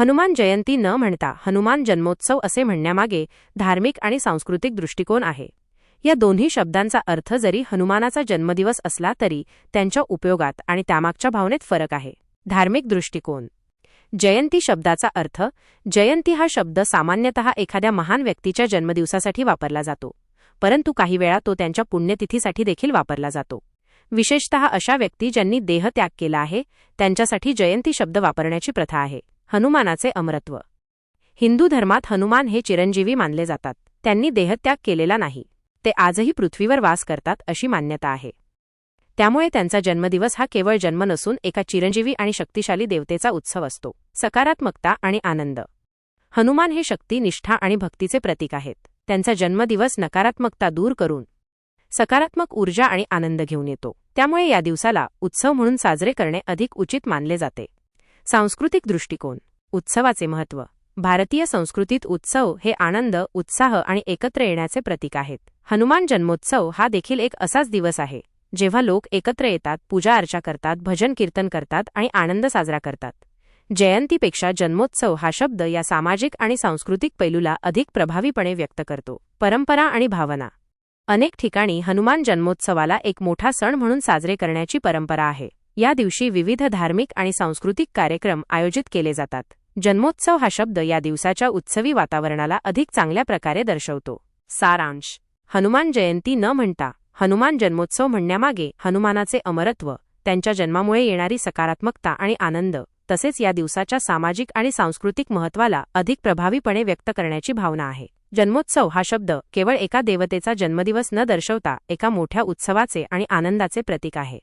हनुमान जयंती न म्हणता हनुमान जन्मोत्सव असे म्हणण्यामागे धार्मिक आणि सांस्कृतिक दृष्टिकोन आहे. या दोन्ही शब्दांचा अर्थ जरी हनुमानाचा जन्मदिवस असला तरी त्यांच्या उपयोगात आणि त्यामागच्या भावनेत फरक आहे. धार्मिक दृष्टिकोन. जयंती शब्दाचा अर्थ जयंती हा शब्द सामान्यतः एखाद्या महान व्यक्तीच्या जन्मदिवसासाठी वापरला जातो परंतु काही वेळा तो त्यांच्या पुण्यतिथीसाठी देखील वापरला जातो. विशेषतः अशा व्यक्ती ज्यांनी देहत्याग केला आहे त्यांच्यासाठी जयंती शब्द वापरण्याची प्रथा आहे. हनुमानाचे अमरत्व. हिंदू धर्मात हनुमान हे चिरंजीवी मानले जातात. त्यांनी देहत्याग केलेला नाही. ते आजही पृथ्वीवर वास करतात अशी मान्यता आहे. त्यामुळे त्यांचा जन्मदिवस हा केवळ जन्म नसून एका चिरंजीवी आणि शक्तिशाली देवतेचा उत्सव असतो. सकारात्मकता आणि आनंद. हनुमान हे शक्ती निष्ठा आणि भक्तीचे प्रतीक आहेत. त्यांचा जन्मदिवस नकारात्मकता दूर करून सकारात्मक ऊर्जा आणि आनंद घेऊन येतो. त्यामुळे या दिवसाला उत्सव म्हणून साजरे करणे अधिक उचित मानले जाते. सांस्कृतिक दृष्टिकोन. उत्सवाचे महत्त्व. भारतीय संस्कृतीत उत्सव हे आनंद उत्साह आणि एकत्र येण्याचे प्रतीक आहेत. हनुमान जन्मोत्सव हा देखील एक असाच दिवस आहे. जेव्हा लोक एकत्र येतात पूजा अर्चा करतात भजन कीर्तन करतात आणि आनंद साजरा करतात. जयंतीपेक्षा जन्मोत्सव हा शब्द या सामाजिक आणि सांस्कृतिक पैलूला अधिक प्रभावीपणे व्यक्त करतो. परंपरा आणि भावना. अनेक ठिकाणी हनुमान जन्मोत्सवाला एक मोठा सण म्हणून साजरे करण्याची परंपरा आहे. या दिवशी विविध धार्मिक आणि सांस्कृतिक कार्यक्रम आयोजित केले जातात. जन्मोत्सव हा शब्द या दिवसाच्या उत्सवी वातावरणाला अधिक चांगल्या प्रकारे दर्शवतो. सारांश. हनुमान जयंती न म्हणता हनुमान जन्मोत्सव म्हणण्यामागे हनुमानाचे अमरत्व त्यांच्या जन्मामुळे येणारी सकारात्मकता आणि आनंद तसेच या दिवसाच्या सामाजिक आणि सांस्कृतिक महत्वाला अधिक प्रभावीपणे व्यक्त करण्याची भावना आहे. जन्मोत्सव हा शब्द केवळ एका देवतेचा जन्मदिवस न दर्शवता एका मोठ्या उत्सवाचे आणि आनंदाचे प्रतीक आहे.